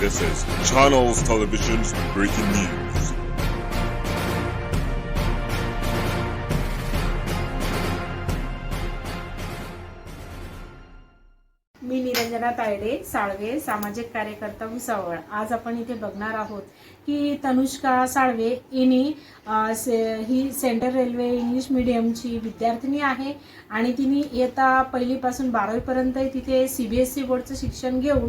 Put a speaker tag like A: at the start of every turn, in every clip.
A: This is Channels Television's breaking news.
B: मी निरंजना तायडे साळवे सामाजिक कार्यकर्ता भुसावळ आज आपण इथे बघणार आहोत की तनुष्का साळवे हिने से- ही सेंट्रल रेल्वे इंग्लिश मिडियमची विद्यार्थिनी आहे आणि तिने इयत्ता पहिलीपासून बारावीपर्यंत तिथे सी बी एस सी बोर्डचं शिक्षण घेऊन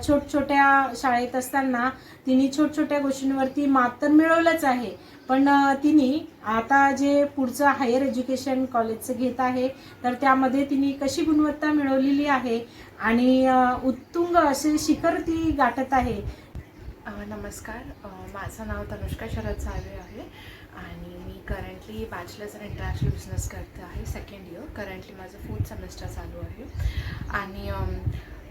B: छोटछोट्या शाळेत असताना तिने छोटछोट्या गोष्टींवरती मात तर मिळवलंच आहे. पण तिने आता जे पुढचं हायर एज्युकेशन कॉलेजचं घेत आहे तर त्यामध्ये तिने कशी गुणवत्ता मिळवलेली आहे आणि उत्तुंग असे शिखर ती गाठत आहे
C: नमस्कार. माझं नाव तनुष्का शरद साळवे आहे आणि मी currently bachelors in international business करते आहे सेकंड इयर करंटली माझं फोर्थ सेमेस्टर चालू आहे. आणि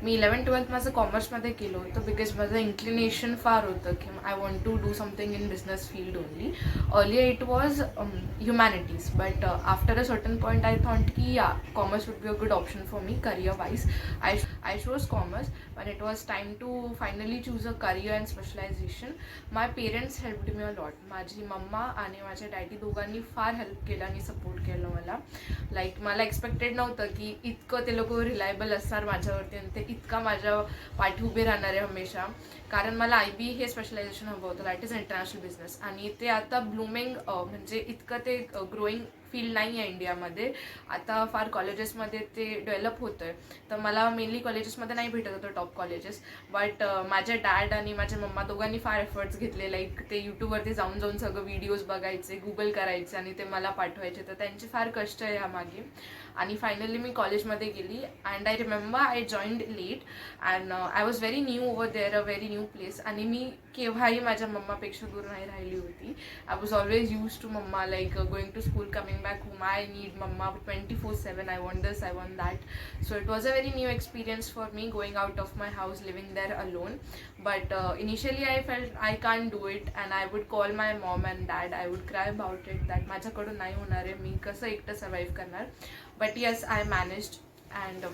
C: मी इलेवन ट्वेल्थ माझं कॉमर्समध्ये केलं होतं बिकॉज माझं इन्क्लिनेशन फार होतं की I want to do something in business field only earlier it was humanities but after a certain point I थॉन्ट की या commerce would be a good option for me career wise I I chose commerce when it was time to finally choose a career and specialization. My parents helped me a lot. माझी mamma आणि माझ्या daddy दोघांनी फार help केलं आणि support केलं मला. Like मला एक्सपेक्टेड नव्हतं की इतकं ते लोक रिलायबल असणार माझ्यावरती आणि ते इतका माझ्या पाठी उभे राहणार आहे हमेशा. कारण मला आय बी हे स्पेशलायझेशन हवं होतं. दॅट इज इंटरनॅशनल बिझनेस आणि ते आता ब्लूमिंग म्हणजे इतकं ते ग्रोईंग फील्ड नाही आहे इंडियामध्ये. आता फार कॉलेजेसमध्ये ते डेव्हलप होतं आहे तर मला मेनली कॉलेजेसमध्ये नाही भेटत होतं टॉप कॉलेजेस बट माझ्या डॅड आणि माझ्या मम्मा दोघांनी फार एफर्ट्स घेतले लाईक ते यूट्यूबवरती जाऊन जाऊन सगळं व्हिडिओज बघायचे गुगल करायचे आणि ते मला पाठवायचे. तर त्यांचे फार कष्ट आहे ह्यामागे आणि फायनली मी कॉलेजमध्ये गेली. And I remember I joined late and I was very new over there a very new place आणि मी केव्हाही माझ्या मम्मापेक्षा दूर नाही राहिली होती. I was always used to mamma like going to school coming back home I need mamma twenty four seven I want this I want that so it was a very new experience for me going out of my house living there alone but initially I i I i do it uh, it and i would call my mom and I i would about it it that माझ्याकडून नाही होणार आहे. मी कसं एकटं survive करणार? But yes I managed and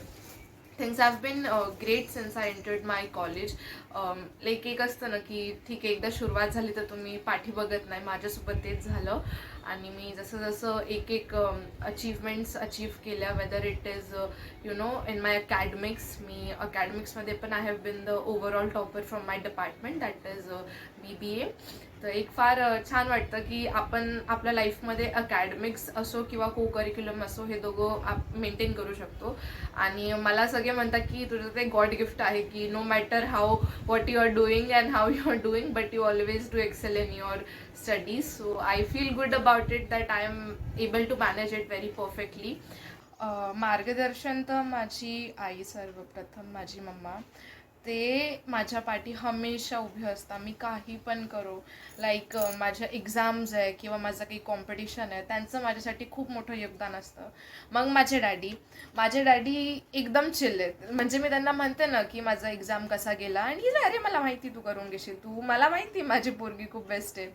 C: things have been great since I entered my college like एक असतं ना की ठीक आहे एकदा सुरुवात झाली तर तुम्ही पाठी बघत नाही. माझ्यासोबत तेच झालं. आणि मी जसं जसं एक एक अचीवमेंट्स अचीव केल्या whether it is you know in my academics मी अकॅडमिक्समध्ये पण I have been the overall topper from my department that is B B A तर एक फार छान वाटतं की आपण आपल्या लाईफमध्ये अकॅडमिक्स असो किंवा को करिक्युलम असो हे दोघं आप मेंटेन करू शकतो. आणि मला सगळे म्हणतात की तुझं ते गॉड गिफ्ट आहे की no matter how what you are doing and how you are doing but you always do excel in your studies so I feel good about it that I am able to manage it very perfectly मार्गदर्शन तर माझी आई सर्वप्रथम माझी mamma. ते माझ्या पाठी हमेशा उभे असतात. मी काही पण करो लाईक माझ्या एक्झाम्स आहे किंवा माझं काही कॉम्पिटिशन आहे त्यांचं माझ्यासाठी खूप मोठं योगदान असतं. मग माझे डॅडी माझे डॅडी एकदम चिल आहेत. म्हणजे मी त्यांना म्हणते ना की माझा एक्झाम कसा गेला आणि अरे मला माहिती तू करून घेशील तू मला माहिती माझी पोरगी खूप बेस्ट आहे.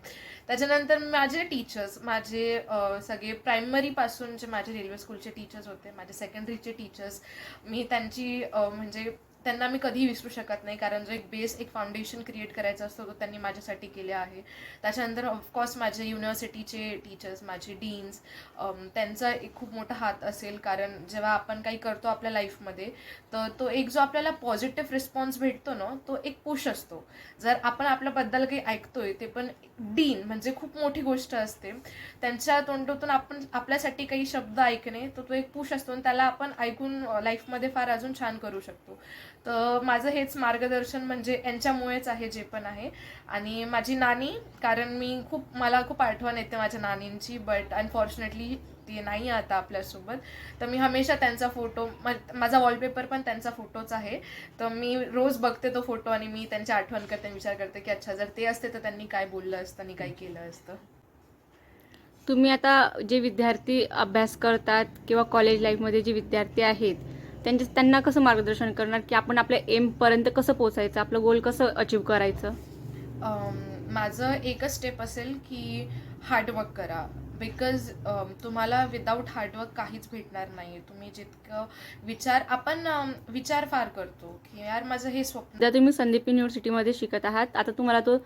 C: त्याच्यानंतर माझे टीचर्स माझे सगळे प्रायमरीपासून जे माझे रेल्वे स्कूलचे टीचर्स होते माझे सेकंडरीचे टीचर्स मी त्यांची म्हणजे त्यांना मी कधीही विसरू शकत नाही कारण जो एक बेस एक फाउंडेशन क्रिएट करायचा असतो तो त्यांनी माझ्यासाठी केले आहे. त्याच्यानंतर ऑफकोर्स माझे युनिव्हर्सिटीचे टीचर्स माझे डीन्स त्यांचा एक खूप मोठा हात असेल कारण जेव्हा आपण काही करतो आपल्या लाईफमध्ये तर तो एक जो आपल्याला पॉझिटिव्ह रिस्पॉन्स भेटतो ना तो एक पुश असतो. जर आपण आपल्याबद्दल काही ऐकतोय ते पण डीन म्हणजे खूप मोठी गोष्ट असते. त्यांच्या तोंडातून आपण आपल्यासाठी काही शब्द ऐकणे तर तो एक पुश असतो आणि त्याला आपण ऐकून लाईफमध्ये फार अजून छान करू शकतो. तर माझं हेच मार्गदर्शन म्हणजे यांच्यामुळेच आहे जे पण आहे. आणि माझी नानी कारण मी खूप मला खूप आठवण येते माझ्या नानींची बट अनफॉर्च्युनेटली ती नाही आहे आता आपल्यासोबत. तर मी हमेशा त्यांचा फोटो माझा वॉलपेपर पण त्यांचा फोटोच आहे. तर मी रोज बघते तो फोटो आणि मी त्यांची आठवण करते विचार करते की अच्छा जर ते असते तर त्यांनी काय बोललं असतं आणि काय केलं असतं.
D: तुम्ही आता जे विद्यार्थी अभ्यास करतात किंवा कॉलेज लाईफमध्ये जे विद्यार्थी आहेत त्यांचे त्यांना कसं मार्गदर्शन करणार? की आपण आपल्या एमपर्यंत कसं पोचायचं आपलं गोल कसं अचीव करायचं?
C: माझं एकच स्टेप असेल की हार्डवर्क करा. बिकॉज तुम्हाला विदाऊट हार्डवर्क काहीच भेटणार नाही तुम्ही जितकं विचार आपण विचार फार करतो की यार माझं हे स्वप्न
D: सध्या तुम्ही संदीप युनिव्हर्सिटीमध्ये शिकत आहात आता तुम्हाला तो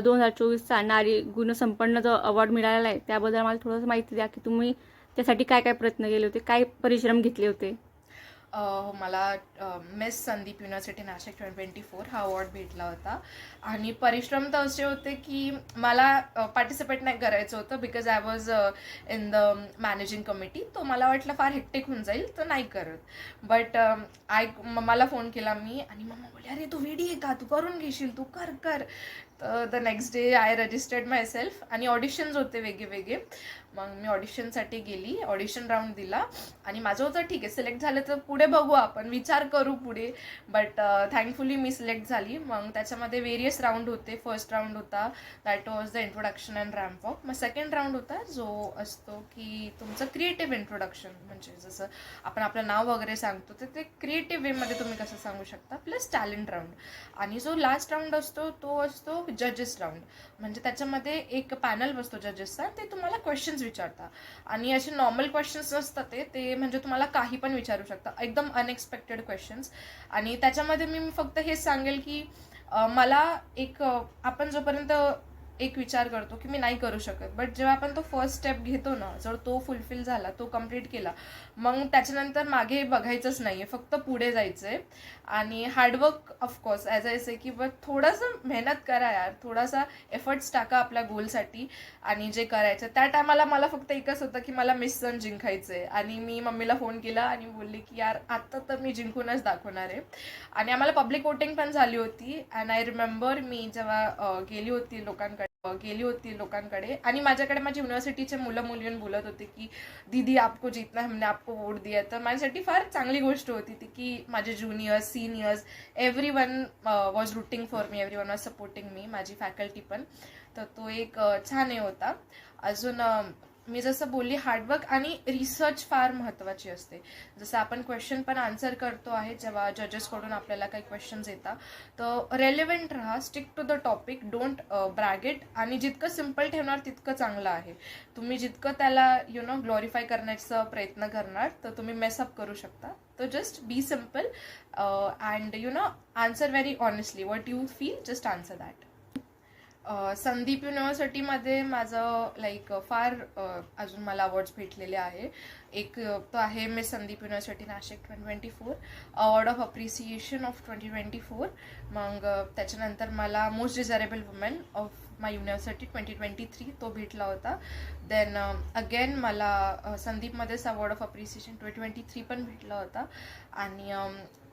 D: दोन हजार चोवीसचा नारी गुणसंपन्न जो अवॉर्ड मिळालेला आहे त्याबद्दल मला थोडंसं माहिती द्या की तुम्ही त्यासाठी काय काय प्रयत्न केले होते? काय परिश्रम घेतले होते?
C: हो, मला Miss Sandeep University Nashik twenty twenty four हा अवॉर्ड भेटला होता. आणि परिश्रम तर असे होते की मला पार्टिसिपेट नाही करायचं होतं because I was in the managing committee तो मला वाटलं फार हेक्टिक होऊन जाईल तर नाही करत. बट आय मम्माला फोन केला मी आणि मम्मा बोलली अरे तू वेडी आहे का? तू करून घेशील तू कर कर. तर the next day I registered myself आणि ऑडिशन्स होते वेगळे वेगळे. मग मी ऑडिशनसाठी गेली ऑडिशन राऊंड दिला आणि माझं होतं ठीक आहे सिलेक्ट झालं तर पुढे बघू आपण विचार करू पुढे. बट थँकफुली मी सिलेक्ट झाली. मग त्याच्यामध्ये वेरियस राऊंड होते. फर्स्ट राऊंड होता that was the introduction and ramp of मग सेकंड राऊंड होता जो असतो की तुमचं क्रिएटिव्ह इंट्रोडक्शन म्हणजे जसं आपण आपलं नाव वगैरे सांगतो तर ते क्रिएटिव्ह वेमध्ये तुम्ही कसं सांगू शकता? प्लस टॅलेंट राऊंड आणि जो लास्ट राऊंड असतो तो असतो जजेस राऊंड म्हणजे त्याच्यामध्ये एक पॅनल बसतो जजेसचा ते तुम्हाला क्वेश्चन्स विचारता आणि असे नॉर्मल क्वेश्चन्स नसतात ते ते म्हणजे तुम्हाला काही पण विचारू शकता. एकदम अनएक्सपेक्टेड क्वेश्चन्स आणि त्याच्यामध्ये मी फक्त हेच सांगेल की मला एक आपण जोपर्यंत एक विचार करतो की मी नाही करू शकत. बट जेव्हा आपण तो फर्स्ट स्टेप घेतो ना जर तो फुलफिल झाला तो कंप्लीट केला मग त्याच्यानंतर मागे बघायचंच नाही आहे फक्त पुढे जायचं आहे आणि hard work of course as I say की बट थोडंसं मेहनत करा यार. थोडासा एफर्ट्स टाका आपल्या गोलसाठी आणि जे करायचं. त्या टायमाला मला फक्त एकच होतं की मला मिस सन जिंकायचं आहे आणि मी मम्मीला फोन केला आणि बोलले की यार आत्ता तर मी जिंकूनच दाखवणार आहे. आणि आम्हाला पब्लिक वोटिंग पण झाली होती. अँड आय रिमेंबर मी जेव्हा गेली होती लोकांकडे गेली होती लोकांकडे. आणि माझ्याकडे माझी युनिव्हर्सिटीचे मुलं मुली बोलत होते की दीदी आपको जितना हमने आपको वोट दिया तर माझ्यासाठी फार चांगली गोष्ट होती ती की माझे juniors seniors every one was rooting for me every one was supporting me माझी फॅकल्टी पण. तर तो एक छान हे होता. अजून मी जसं बोलली हार्डवर्क आणि रिसर्च फार महत्त्वाची असते. जसं आपण क्वेश्चन पण आन्सर करतो आहे जेव्हा जजेसकडून आपल्याला काही क्वेश्चन्स येतात तर रेलेवंट राहा stick to the topic don't brag it आणि जितकं सिंपल ठेवणार तितकं चांगलं आहे. तुम्ही जितकं त्याला यु नो ग्लोरीफाय करण्याचा प्रयत्न करणार तर तुम्ही मेसअप करू शकता. तर just be simple and you know answer very honestly what you feel just answer that Sandeep युनिव्हर्सिटीमध्ये माझं लाईक फार अजून मला अवॉर्ड्स भेटलेले आहे. एक तो आहे Miss Sandeep University Nashik twenty twenty four award of appreciation of twenty twenty four मग त्याच्यानंतर मला most desirable women of my university twenty twenty three तो भेटला होता. देन अगेन मला संदीपमध्येच award of appreciation twenty twenty three पण भेटला होता. आणि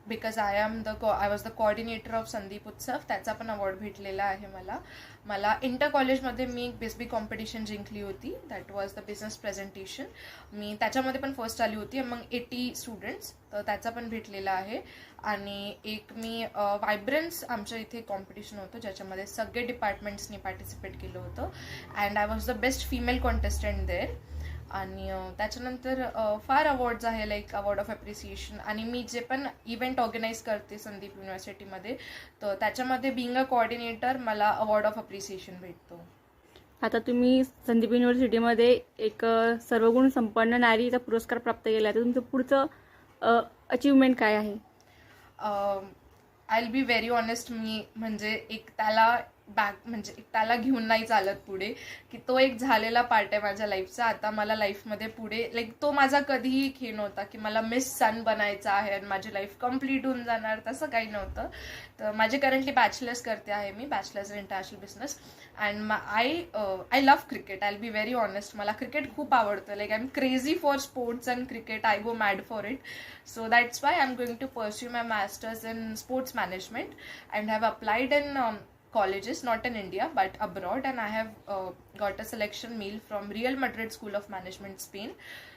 C: because I am the I was the coordinator of Sandeep Utsav त्याचा पण अवॉर्ड भेटलेला आहे मला. मला इंटर कॉलेजमध्ये मी एक बेसबी कॉम्पिटिशन जिंकली होती. That was the business presentation मी त्याच्यामध्ये पण फर्स्ट आली होती मग एटी स्टुडंट्स तर त्याचा पण भेटलेला आहे. आणि एक मी वायब्रन्स आमच्या इथे कॉम्पिटिशन होतं ज्याच्यामध्ये सगळे डिपार्टमेंट्सनी पार्टिसिपेट केलं होतं. And I was the best female contestant there आणि त्याच्यानंतर फार अवॉर्ड्स आहे लाईक अवॉर्ड ऑफ अप्रिसिएशन आणि मी जे पण इव्हेंट ऑर्गनाईज करते संदीप युनिव्हर्सिटीमध्ये तर त्याच्यामध्ये बिंग अ कॉर्डिनेटर मला अवॉर्ड ऑफ अप्रिसिएशन भेटतो.
D: आता तुम्ही संदीप युनिव्हर्सिटीमध्ये एक सर्वगुण संपन्न नारीचा पुरस्कार प्राप्त केला आहे. तर तुमचं पुढचं अचिव्हमेंट काय आहे?
C: I will be very honest मी म्हणजे एक त्याला बॅक म्हणजे एक त्याला घेऊन नाही चालत पुढे की तो एक झालेला पार्ट आहे माझ्या लाईफचा आता मला लाईफमध्ये पुढे लाईक तो माझा कधीही खे नव्हता की मला मिस सन बनायचा आहे आणि माझी लाईफ कंप्लीट होऊन जाणार तसं काही नव्हतं. तर माझे करंटली बॅचलर्स करते आहे मी bachelors in international business and I I love cricket I be very honest मला क्रिकेट खूप आवडतं. Like I am crazy for sports and cricket I go mad for it so that's why I am to to my my masters in sports management and have applied in colleges, not in India but abroad. And I have uh, got a selection mail from Real Madrid School of Management, Spain.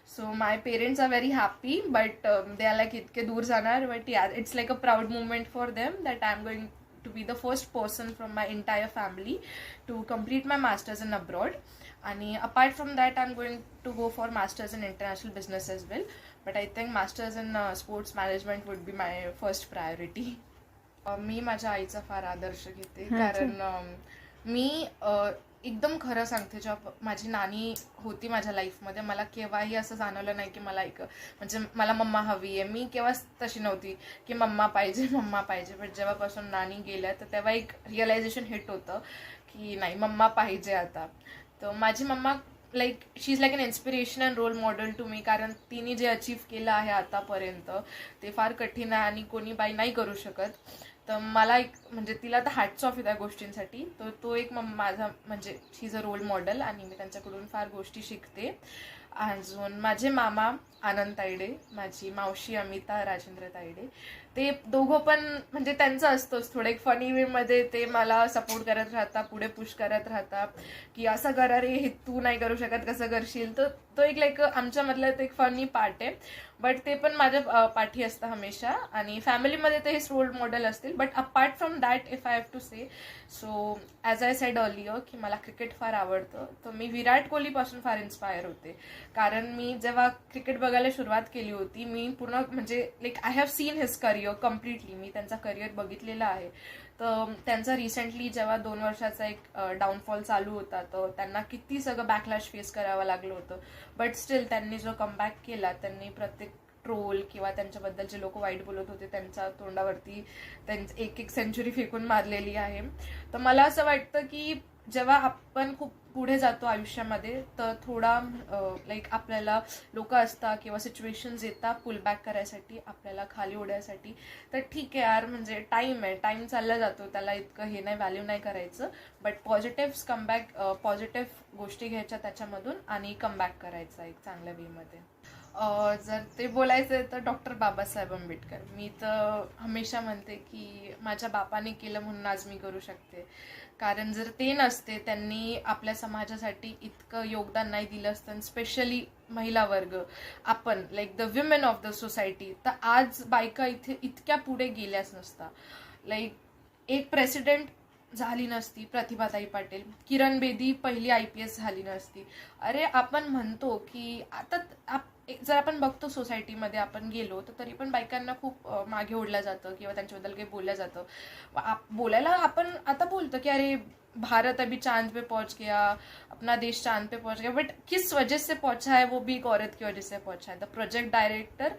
C: So my parents are very happy, but um, they are like, "Itke dur janar." But yeah, it's like a proud moment for them that I'm going to be the first person from my entire family to complete my master's in abroad. आणि apart from that I am going to go for master's in international business as well but I think master's in sports management would be my first priority मी माझ्या आईचा फार आदर्श घेते. कारण मी एकदम खरं सांगते जेव्हा माझी नानी होती माझ्या लाईफमध्ये मला केव्हाही असं जाणवलं नाही की मला एक म्हणजे मला मम्मा हवी आहे. मी केव्हाच तशी नव्हती की मम्मा पाहिजे मम्मा पाहिजे. बट जेव्हापासून नानी गेल्या तर तेव्हा एक रिअलायझेशन हिट होतं की नाही मम्मा पाहिजे आता. तर माझी mamma like she is like an inspiration and role model to me कारण तिने जे अचीव केलं आहे आतापर्यंत ते फार कठीण आहे आणि कोणी बाई नाही करू शकत. तर मला एक म्हणजे तिला तर हॅट्स ऑफ आहे त्या गोष्टींसाठी. तर तो एक माझा म्हणजे she is a role model आणि मी त्यांच्याकडून फार गोष्टी शिकते. अजून माझे मामा आनंद तायडे माझी मावशी अमिता राजेंद्र तायडे ते दोघं पण म्हणजे त्यांचं असतंच थोडे. एक फनी वेमध्ये ते मला सपोर्ट करत राहतात पुढे पुश करत राहतात की असं करा रे हे तू नाही करू शकत कसं करशील? तर तो एक लाईक आमच्यामधला तो एक फनी पार्ट आहे. बट ते पण माझ्या पाठी असतं हमेशा. आणि फॅमिलीमध्ये तर हेच रोल मॉडेल असतील. But apart from that if I have to say so as I said earlier की मला क्रिकेट फार आवडतं तर मी विराट कोहलीपासून फार इन्स्पायर होते. कारण मी जेव्हा क्रिकेट बघायला सुरुवात केली होती मी पूर्ण म्हणजे like I have seen his career completely मी त्यांचा करिअर बघितलेला आहे. तर त्यांचा रिसेंटली जेव्हा दोन वर्षाचा एक डाऊनफॉल चालू होता तर त्यांना किती सगळं बॅकलॅश फेस करावं लागलं होतं. बट स्टील त्यांनी जो कमबॅक केला त्यांनी प्रत्येक ट्रोल किंवा त्यांच्याबद्दल जे लोक वाईट बोलत होते त्यांच्या तोंडावरती त्यांची एक एक सेंचुरी फेकून मारलेली आहे. तर मला असं वाटतं की जेव्हा आपण खूप पुढे जातो आयुष्यामध्ये तर थोडा लाईक आपल्याला लोक असतात किंवा सिच्युएशन्स येतात पुलबॅक करायसाठी आपल्याला खाली ओढायसाठी तर ठीक आहे यार म्हणजे टाईम आहे. टाईम चालला जातो त्याला इतकं हे नाही व्हॅल्यू नाही करायचं. बट पॉझिटिव्ह कमबॅक पॉझिटिव्ह गोष्टी घ्यायच्या त्याच्यामधून आणि कमबॅक करायचा एक चांगल्या वेमध्ये जर ते बोलायचं आहे तर डॉक्टर बाबासाहेब आंबेडकर. मी तर हमेशा म्हणते की माझ्या बापाने केलं म्हणून आज मी करू शकते. कारण जर ते नसते त्यांनी आपल्या समाजासाठी इतकं योगदान नाही दिलं असतं स्पेशली महिला वर्ग आपण like the women of the society तर आज बायका इथे इतक्या पुढे गेल्याच नसता. लाईक एक प्रेसिडेंट झाली नसती प्रतिभाताई पाटील. किरण बेदी पहिली आय पी एस झाली नसती. अरे आपण म्हणतो की आता आप- एक- जर आपण बघतो सोसायटीमध्ये आपण गेलो तर तरी पण बायकांना खूप मागे ओढलं जातं किंवा त्यांच्याबद्दल काही बोललं जातं. आप- बोलायला आपण आता बोलतो की अरे भारत अभी चांद पे पहुंच गया अपना देश चांद पे पहुंच गया बट किस वजह से पहुंचा है वो भी एक औरत की वजह से पहुंचा है? The project director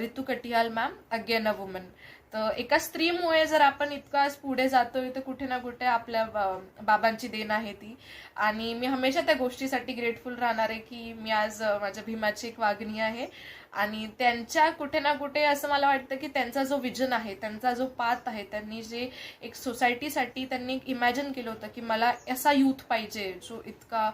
C: Ritu Katyal ma'am again a woman तर एका स्त्रीमुळे जर आपण इतका आज पुढे जातोय तर कुठे ना कुठे आपल्या बा- बाबांची देण आहे ती. आणि मी हमेशा त्या गोष्टीसाठी ग्रेटफुल राहणार आहे की मी आज माझ्या भीमाची एक वागणी आहे. आणि त्यांच्या कुठे ना कुठे असं मला वाटतं की त्यांचा जो विजन आहे त्यांचा जो पाथ आहे त्यांनी जे एक सोसायटीसाठी त्यांनी इमॅजिन केलं होतं की मला असा यूथ पाहिजे जो इतका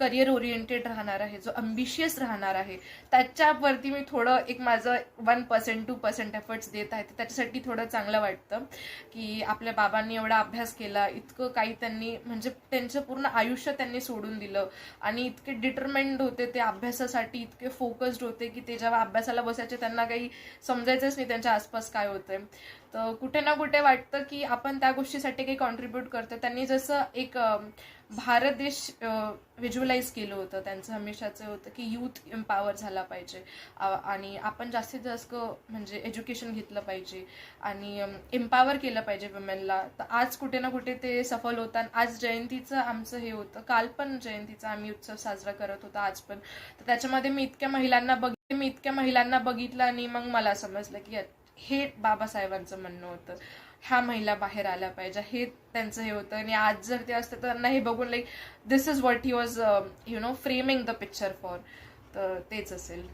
C: करिअर ओरिएंटेड राहणार आहे जो अम्बिशियस राहणार आहे. त्याच्यावरती मी थोडं एक माझं one percent two percent efforts देत आहे. तर त्याच्यासाठी थोडं चांगलं वाटतं की आपल्या बाबांनी एवढा अभ्यास केला इतकं काही त्यांनी म्हणजे त्यांचं पूर्ण आयुष्य त्यांनी सोडून दिलं. आणि इतके डिटर्मेंट होते ते अभ्यासासाठी इतके फोकस्ड होते की ते जेव्हा अभ्यासाला बसायचे त्यांना काही समजायचंच नाही त्यांच्या आसपास काय होतंय. तर कुठे ना कुठे वाटतं की आपण त्या गोष्टीसाठी काही कॉन्ट्रीब्यूट करतो त्यांनी जसं एक भारत देश व्हिज्युअलाइज केलं होतं. त्यांचं हमेशाचं होतं की यूथ एम्पावर झाला पाहिजे. आणि आपण जास्तीत जास्त म्हणजे एज्युकेशन घेतलं पाहिजे. आणि एम्पावर केलं पाहिजे वुमेनला तर आज कुठे ना कुठे ते सफल होतात. आज जयंतीचं आमचं हे होतं. काल पण जयंतीचा आम्ही उत्सव साजरा करत होता. आज पण. तर त्याच्यामध्ये मी इतक्या महिलांना बघ मी इतक्या महिलांना बघितलं आणि मग मला समजलं की हे बाबासाहेबांचं म्हणणं होतं. ह्या महिला बाहेर आल्या पाहिजे. हे त्यांचं हे होतं. आणि आज जर ते असतं तर त्यांना हे बघून like this is what he was you know framing the picture for तर तेच असेल.